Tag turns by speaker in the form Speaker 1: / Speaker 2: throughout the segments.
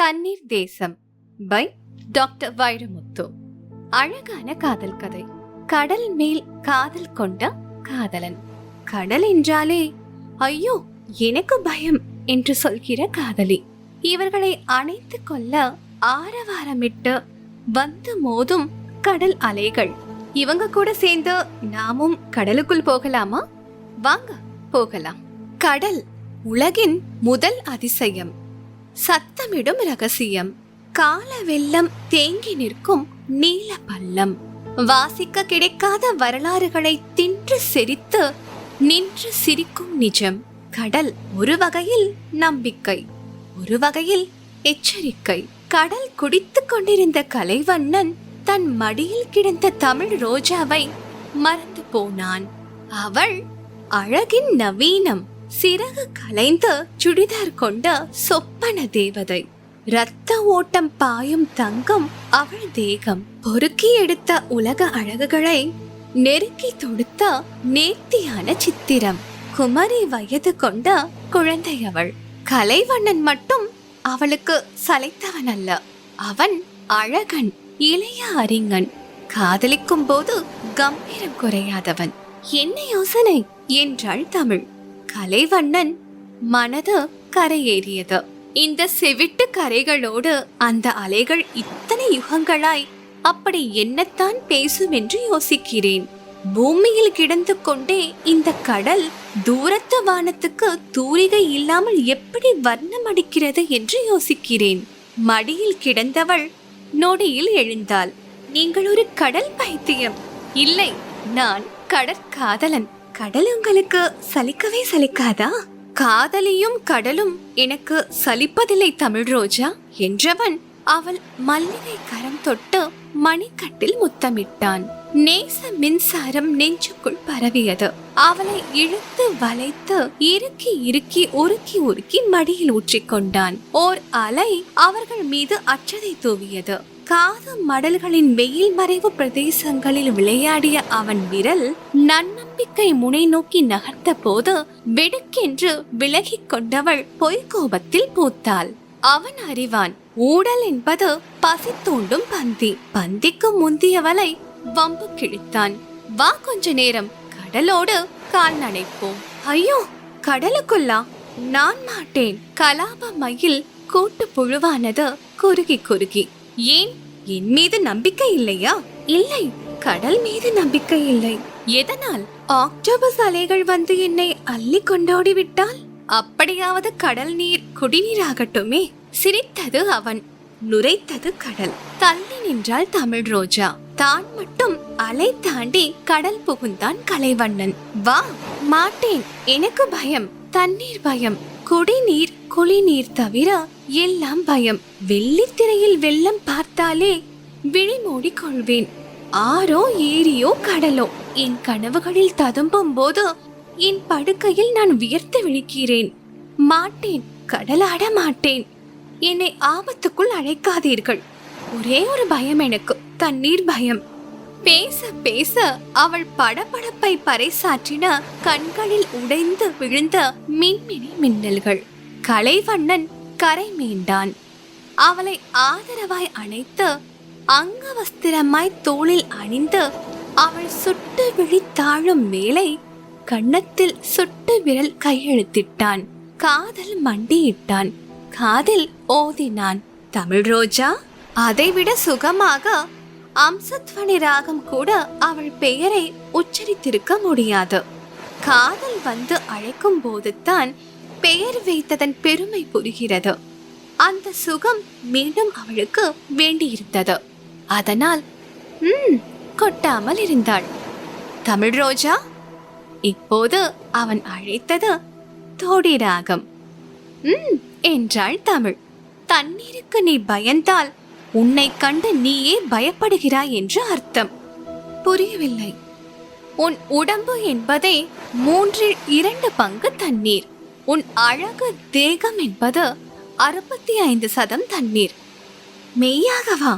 Speaker 1: தண்ணீர் தேசம் by doctor Vairamuthu அழகான காதல் கதை கடல் மேல் காதல் கொண்ட காதலன் கடல் என்றாலே ஐயோ எனக்கு பயம் என்று சொல்கிற காதலி இவர்களை அணைத்து கொள்ள ஆரவாரமிட்டு வந்து மோதும் கடல் அலைகள் இவங்க கூட சேர்ந்து நாமும் கடலுக்குள் போகலாமா வாங்க போகலாம் கடல் உலகின் முதல் அதிசயம் சத்தமிடும் ரகசியம் கால வெள்ளம் தேங்கி நிற்கும் நீல பள்ளம் வாசிக்க கிடைக்காத வரலாறுகளை தின்று செரித்து நின்று சிரிக்கும் நிஜம் கடல் ஒரு வகையில் நம்பிக்கை ஒரு வகையில் எச்சரிக்கை கடல் குடித்து கொண்டிருந்த கலைவண்ணன் தன் மடியில் கிடந்த தமிழ் ரோஜாவை மறந்து போனான் அவள் அழகின் நவீனம் சிறகு கலைந்த சுடிதார் கொண்ட சொப்பன தேவதை ரத்த ஓட்டம் பாயும் தங்கம் அவள் தேகம் பொறுக்கி எடுத்த உலக அழகுகளை நெருக்கி தொடுத்த நேர்த்தியான சித்திரம் குமரி வயது கொண்ட குழந்தை அவள் கலைவண்ணன் மட்டும் அவளுக்கு சலைத்தவன் அல்ல அவன் அழகன் இளைய அறிஞன் காதலிக்கும் போது கம்பீரம் குறையாதவன் என்ன யோசனை என்றாள் தமிழ் கலைவண்ணன் மனது கரையேறியது இந்த செவிட்டு கரைகளோடு அந்த அலைகள் இத்தனை யுகங்களாய் அப்படி என்னத்தான் பேசும் என்று யோசிக்கிறேன் பூமியில் கிடந்து கொண்டே இந்த கடல் தூரத்து வானத்துக்கு தூரிகை இல்லாமல் எப்படி வர்ணம் அடிக்கிறது என்று யோசிக்கிறேன் மடியில் கிடந்தவள் நொடியில் எழுந்தாள் நீங்கள் ஒரு கடல் பைத்தியம் இல்லை நான் கடற்காதலன் கடல் உங்களுக்கு சலிக்கவே சலிக்காதா காதலியும் கடலும் எனக்கு சலிப்பதில்லை தமிழ் ரோஜா என்றவன் அவள் மல்லிகை கரம் தொட்டு மணிக்கட்டில் முத்தமிட்டான் நேச மின்சாரம் நெஞ்சுக்குள் பரவியது அவளை இழுத்து வளைத்து இறுக்கி இறுக்கி உருக்கி உருக்கி மடியில் ஊற்றிக்கொண்டான் ஓர் அலை அவர்கள் மீது அச்சதை தூவியது காது மடல்களின் வெயில் மறைவு பிரதேசங்களில் விளையாடிய அவன் விரல் நன்னம்பிக்கை முனை நோக்கி நகர்த்த போது வெடுக்கென்று விலகி கொண்டவள் பொய்கோபத்தில் பூத்தாள் அவன் அறிவான் ஊடல் என்பது பசி தூண்டும் பந்தி பந்திக்கு முந்தியவளை வம்பு கிழித்தான் வா கொஞ்ச நேரம் கடலோடு கால் நனைப்போம் ஐயோ கடலுக்குள்ளா நான் மாட்டேன் கலாப மயில் கூட்டு புழுவானது குறுகி குறுகி ஏன் என் மீது நம்பிக்கை இல்லையா இல்லை கடல் மீது நம்பிக்கை இல்லை எதனால் ஆக்டோபஸ் அலைகள் வந்து என்னை அள்ளி கொண்டோடி விட்டால் அப்படியாவது கடல் நீர் குடிநீராகட்டுமே சிரித்தது அவன் நுரைத்தது கடல் தள்ளி நின்றாள் தமிழ் ரோஜா தான் மட்டும் அலை தாண்டி கடல் புகுந்தான் கலைவண்ணன் வா மாட்டேன் எனக்கு பயம் தண்ணீர் பயம் குடிநீர் குளிநீர் தவிர எல்லாம் பயம் வெள்ளித்திரையில் வெள்ளம் பார்த்தாலே விழி மூடிக்கொள்வேன் ஆரோ ஏரியோ கடலோ என் கனவுகளில் ததும்பும் போது என் படுக்கையில் நான் வியர்த்து விழிக்கிறேன் மாட்டேன் கடலாட மாட்டேன் என்னை ஆபத்துக்குள் அழைக்காதீர்கள் ஒரே ஒரு பயம் எனக்கு தண்ணீர் பயம் பேச பேச அவள் படபடப்பை பறைசாற்றின கண்களில் உடைந்து விழுந்த மின்மினி மின்னல்கள் கலைவண்ணன் கரை மீண்டான் அவளை ஆதரவாய் அணைத்து அங்கவஸ்திரமாய் தோளில் அணிந்து அவள் சுட்டு விழி தாழும் மேலே கண்ணத்தில் சுட்டு விரல் கையெழுத்திட்டான் காதல் மண்டியிட்டான் காதில் ஓதினான் தமிழ் ரோஜா அதைவிட சுகமாக அம்சத்வனி ராகம் கூட அவள் பெயரை உச்சரித்திருக்க முடியாது காதல் வந்து அழைக்கும் போதுதான் பெயர் வைத்ததன் பெருமை புரிகிறது அந்த சுகம் மீண்டும் அவளுக்கு வேண்டியிருந்தது அதனால் ம் கொட்டாமல் இருந்தாள் தமிழ் ரோஜா இப்போது அவன் அழைத்தது தோடி ராகம் ம் என்றாள் தமிழ் தண்ணீருக்கு நீ பயந்தால் உன்னை கண்டு நீயே பயப்படுகிறாய் என்று அர்த்தம் புரியவில்லை உன் உடம்பு என்பதே மூன்றில் இரண்டு பங்கு தண்ணீர் உன் அழகு தேகம் என்பது அறுபத்தி ஐந்து சதம் தண்ணீர் மெய்யாகவா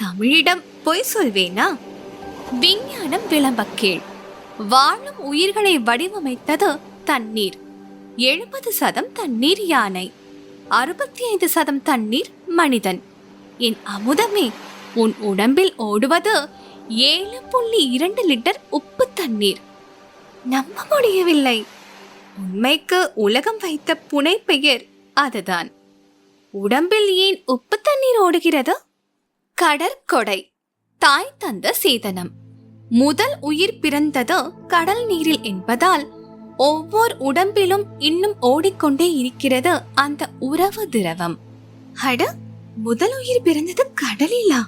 Speaker 1: தமிழிடம் பொய் சொல்வேனா விஞ்ஞானம் விளம்பக்கீழ் வாழும் உயிர்களை வடிவமைத்தது தண்ணீர் எழுபது சதம் தண்ணீர் யானை அறுபத்தி ஐந்து சதம் தண்ணீர் மனிதன் என் அமுதமே உன் உடம்பில் ஓடுவது ஏழு புள்ளி இரண்டு லிட்டர் உப்பு தண்ணீர் நம்ப முடியவில்லை உண்மைக்கு உலகம் வைத்த புனை பெயர் அதுதான் உடம்பில் ஏன் உப்பு தண்ணீர் ஓடுகிறது கடற்கொடை தாய் தந்த சேதனம் முதல் உயிர் பிறந்தது கடல் நீரில் என்பதால் ஒவ்வொரு உடம்பிலும் இன்னும் ஓடிக்கொண்டே இருக்கிறது அந்த உறவு திரவம் ஹட முதல் உயிர் பிறந்தது கடலிலா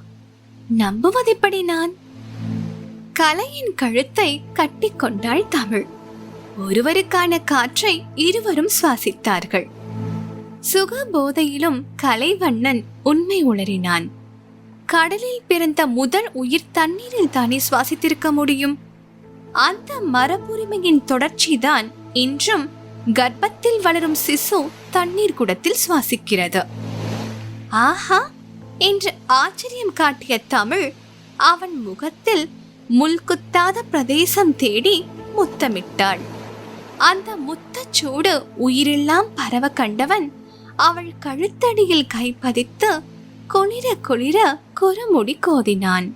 Speaker 1: எப்படி நான் கலையின் கழுத்தை கட்டி கொண்டாள் தமிழ் ஒருவருக்கான காற்றை இருவரும் சுவாசித்தார்கள் சுக போதையிலும் கலைவண்ணன் உண்மை உணரினான் கடலில் பிறந்த முதல் உயிர் தண்ணீரில் தானே சுவாசித்திருக்க முடியும் அந்த மரபுரிமையின் தொடர்ச்சிதான் இன்றும் கர்ப்பத்தில் வளரும் சிசு தண்ணீர் குடத்தில் சுவாசிக்கிறது ஆஹா என்று ஆச்சரியம் காட்டிய தமிழ் அவன் முகத்தில் முல்குத்தாத பிரதேசம் தேடி முத்தமிட்டாள் அந்த முத்தச்சூடு உயிரெல்லாம் பரவ கண்டவன் அவள் கழுத்தடியில் கைப்பதித்து குளிர குளிர குறுமுடி கோதினான்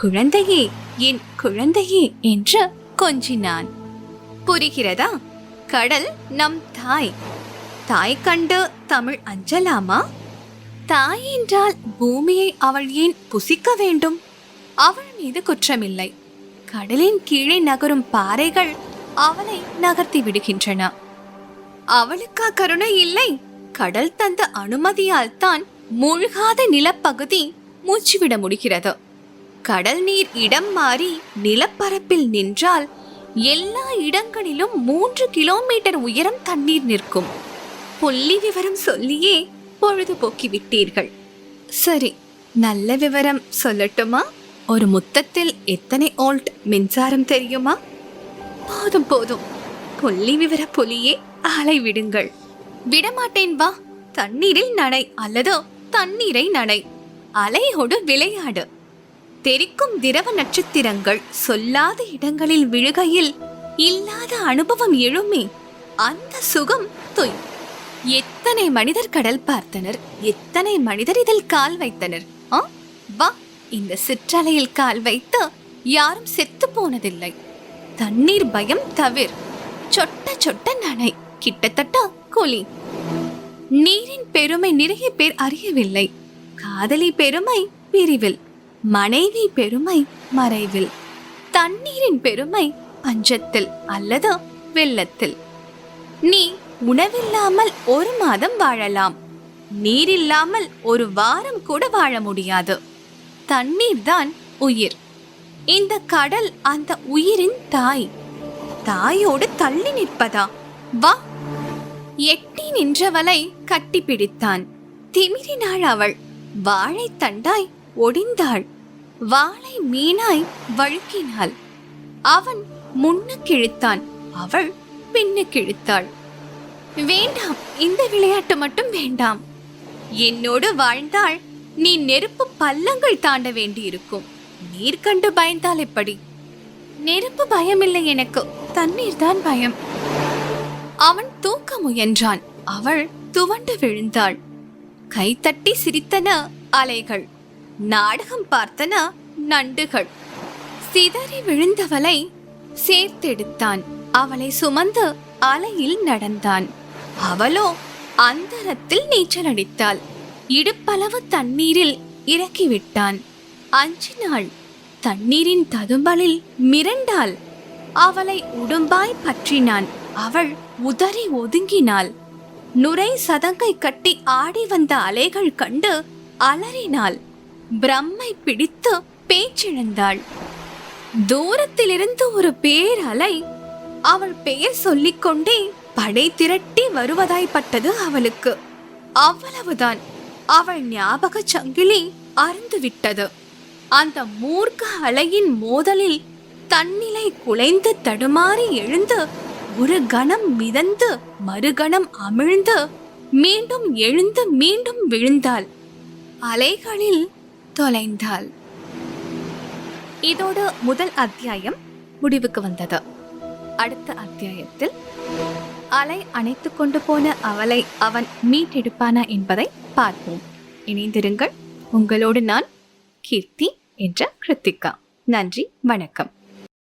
Speaker 1: குழந்தையே என் குழந்தையே என்று கொஞ்சினான் புரிகிறதா கடல் நம் தாய் தாய் கண்டு தமிழ் அஞ்சலாமா தாய் என்றால் பூமியை அவள் ஏன் புசிக்க வேண்டும் அவள் மீது குற்றமில்லை கடலின் கீழே நகரும் பாறைகள் அவளை நகர்த்தி விடுகின்றன அவளுக்கா கருணை இல்லை கடல் தந்த அனுமதியால் தான் மூழ்காத நிலப்பகுதி மூச்சுவிட முடிகிறது கடல் நீர் இடம் மாறி நிலப்பரப்பில் நின்றால் எல்லா இடங்களிலும் மூன்று கிலோமீட்டர் உயரம் தண்ணீர் நிற்கும் புள்ளி விவரம் சொல்லியே பொழுது போக்கிவிட்டீர்கள் சரி நல்ல விவரம் சொல்லட்டுமா ஒரு முத்தத்தில் எத்தனை ஓல்ட் மின்சாரம் தெரியுமா போதும் போதும் புள்ளி விவர புலியே ஆளை விடுங்கள் விடமாட்டேன் வா தண்ணீரில் நடை அல்லது தண்ணீரை நடை அலையோடு விளையாடு தெரிக்கும் திரவ நட்சத்திரங்கள் சொல்லாத இடங்களில் விழுகையில் இல்லாத அனுபவம் எழுமே அந்த சுகம் தொய் எத்தனை மனிதர் கடல் பார்த்தனர் எத்தனை மனிதர் இதில் கால் வைத்தனர் ஆ வா இந்த சிற்றலையில் கால் வைத்து யாரும் செத்து போனதில்லை தண்ணீர் பயம் தவிர சொட்ட சொட்ட நனை கிட்டத்தட்ட குழி நீரின் பெருமை நிறைய பேர் அறியவில்லை காதலி பெருமை பிரிவில் மனைவி பெருமை மறைவில் தண்ணீரின் பெருமை பஞ்சத்தில் அல்லது வெள்ளத்தில் நீ உணவில்லாமல் ஒரு மாதம் வாழலாம் நீர் இல்லாமல் ஒரு வாரம் கூட வாழ முடியாது தண்ணீர் தான் உயிர் இந்த கடல் அந்த உயிரின் தாய் தாயோடு தள்ளி நிற்பதா வா எட்டி நின்றவளை கட்டிப்பிடித்தான் திமிரினாள் அவள் வாழை தண்டாய் ஒடிந்தாள் வாளை மீனாய் வழுக்கினாள் அவன் முன்னுக்கிழுத்தான் அவள் பின்னுக்கிழுத்தாள் வேண்டாம் இந்த விளையாட்டு மட்டும் வேண்டாம் என்னோடு வாழ்ந்தால் நீ நெருப்பு பல்லங்கள் தாண்ட வேண்டியிருக்கும் நீர் கண்டு பயந்தால் எப்படி நெருப்பு பயமில்லை எனக்கு தண்ணீர் தான் பயம் அவன் தூக்க முயன்றான் அவள் துவண்டு விழுந்தாள் கைத்தட்டி சிரித்தன அலைகள் நாடகம் பார்த்தன நண்டுகள் சிதறி விழுந்தவளை சேர்த்தெடுத்தான் அவளை சுமந்து அலையில் நடந்தான் அவளோ அந்தரத்தில் நீச்சல் அடித்தாள் இடுப்பளவு தண்ணீரில் இறக்கிவிட்டான் நாள் தண்ணீரின் ததும்பலில் மிரண்டாள் அவளை உடும்பாய் பற்றினான் அவள் உதறி ஒதுங்கினாள் நுரை சதங்கை கட்டி ஆடி வந்த அலைகள் கண்டு அலறினாள் பிரம்மை பிடித்து பேச்சிழந்தாள் தூரத்திலிருந்து ஒரு பேரலை அவள் பெயர் சொல்லிக்கொண்டே படை திரட்டி வருவதாய்ப்பட்டது அவளுக்கு அவ்வளவுதான் அவள் ஞாபக சங்கிலி அருந்து விட்டது அந்த மூர்க்க அலையின் மோதலில் தன்னிலை குலைந்து தடுமாறி எழுந்து ஒரு கணம் மிதந்து மறுகணம் அமிழ்ந்து மீண்டும் எழுந்து மீண்டும் விழுந்தாள் அலைகளில் தொலைந்தாள் இதோடு முதல் அத்தியாயம் முடிவுக்கு வந்தது அடுத்த அத்தியாயத்தில் அலை அணைத்து கொண்டு போன அவளை அவன் மீட்டெடுப்பானா என்பதை பார்ப்போம் இணைந்திருங்கள் உங்களோடு நான் கீர்த்தி என்ற கிருத்திகா நன்றி வணக்கம்